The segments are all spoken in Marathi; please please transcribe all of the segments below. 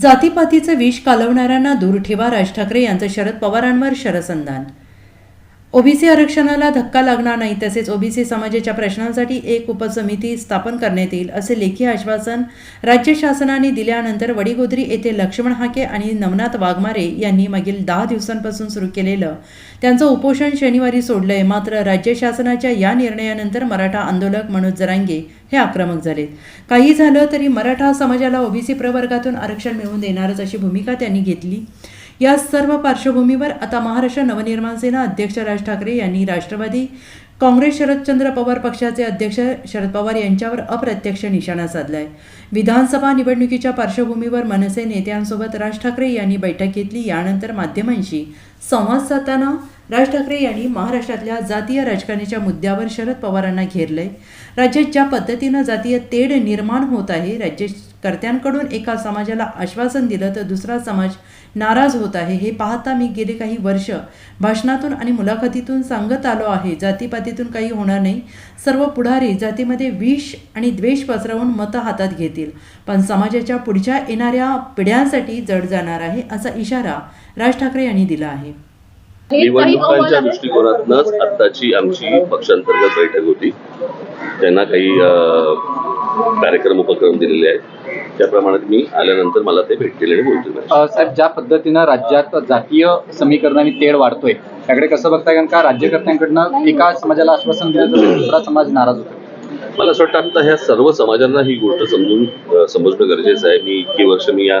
जातीपातीचं विष कालवणाऱ्यांना दूर ठेवा. राज ठाकरे यांचं शरद पवारांवर शरसंधान ओबीसी आरक्षणाला धक्का लागणार नाही तसेच ओबीसी समाजाच्या प्रश्नांसाठी एक उपसमिती स्थापन करण्यात येईल असे लेखी आश्वासन राज्य शासनाने दिल्यानंतर वडीगोद्री येथे लक्ष्मण हाके आणि नवनाथ वाघमारे यांनी मागील दहा दिवसांपासून सुरू केलेलं त्यांचं उपोषण शनिवारी सोडलंय. मात्र राज्य शासनाच्या या निर्णयानंतर मराठा आंदोलक मनोज जरांगे हे आक्रमक झालेत. काही झालं तरी मराठा समाजाला ओबीसी प्रवर्गातून आरक्षण मिळवून देणारच अशी भूमिका त्यांनी घेतली. या सर्व पार्श्वभूमीवर आता महाराष्ट्र नवनिर्माण सेना अध्यक्ष राज ठाकरे यांनी राष्ट्रवादी काँग्रेस शरदचंद्र पवार पक्षाचे अध्यक्ष शरद पवार यांच्यावर अप्रत्यक्ष निशाणा साधलाय. विधानसभा निवडणुकीच्या पार्श्वभूमीवर मनसे नेत्यांसोबत राज ठाकरे यांनी बैठक घेतली. यानंतर माध्यमांशी संवाद साधताना राज ठाकरे यांनी महाराष्ट्रातल्या जातीय राजकारणाच्या मुद्द्यावर शरद पवारांना घेरलंय. राज्यात ज्या पद्धतीनं जातीय तेढ निर्माण होत आहे कर्त्यांकडून एका समाजाला आश्वासन दिलं तर दुसरा समाज नाराज होत आहे. हे पाहता मी गेले काही वर्ष भाषणातून आणि मुलाखतीतून सांगत आलो आहे. जातीपातीतून काही होणार नाही. सर्व पुढारी जातीमध्ये विष आणि द्वेष पसरवून मतं हातात घेतील. पण समाजाच्या पुढच्या येणाऱ्या पिढ्यांसाठी जड जाणार आहे असा इशारा राज ठाकरे यांनी दिला आहे. निवडणुकांच्या दृष्टिकोनातूनच आत्ताची आमची पक्षांतर्गत बैठक होती. त्यांना काही कार्यक्रम उपक्रम दिलेले आहेत. त्याप्रमाणे मी आल्यानंतर मला ते भेटतील आणि बोलतील. साहेब ज्या पद्धतीनं राज्यात जातीय समीकरणाने तेढ वाढतोय त्याकडे कसं बघताय? कारण का राज्यकर्त्यांकडनं एका समाजाला आश्वासन दिलं तर दुसरा समाज नाराज होतो. मला असं वाटतं आता ह्या सर्व समाजांना ही गोष्ट समजून समजणं गरजेचं आहे. मी इतकी वर्ष मी या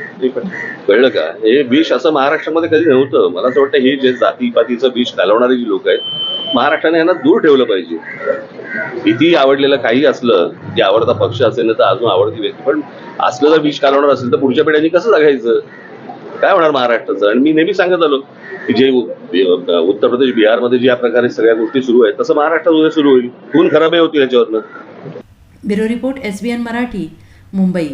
कळलं का? हे विष असं महाराष्ट्रामध्ये कधी नव्हतं. मला असं वाटतं हे जे जातीपातीचं विष घालवणारे जी लोक आहेत महाराष्ट्राने यांना दूर ठेवलं पाहिजे. किती आवडलेलं काही असलं जे आवडता पक्ष असेल ना तर अजून आवडती व्यक्ती. पण असलं जर विष घालवणार असेल तर पुढच्या पिढ्यांनी कसं जगायचं? काय होणार महाराष्ट्राचं? आणि मी नेहमी सांगत आलो की जे उत्तर प्रदेश बिहारमध्ये ज्या प्रकारे सगळ्या गोष्टी सुरू आहेत तसं महाराष्ट्रात उद्या सुरू होईल. खून खराबही होतील याच्यावरनं. Bureau report S B N Marathi Mumbai.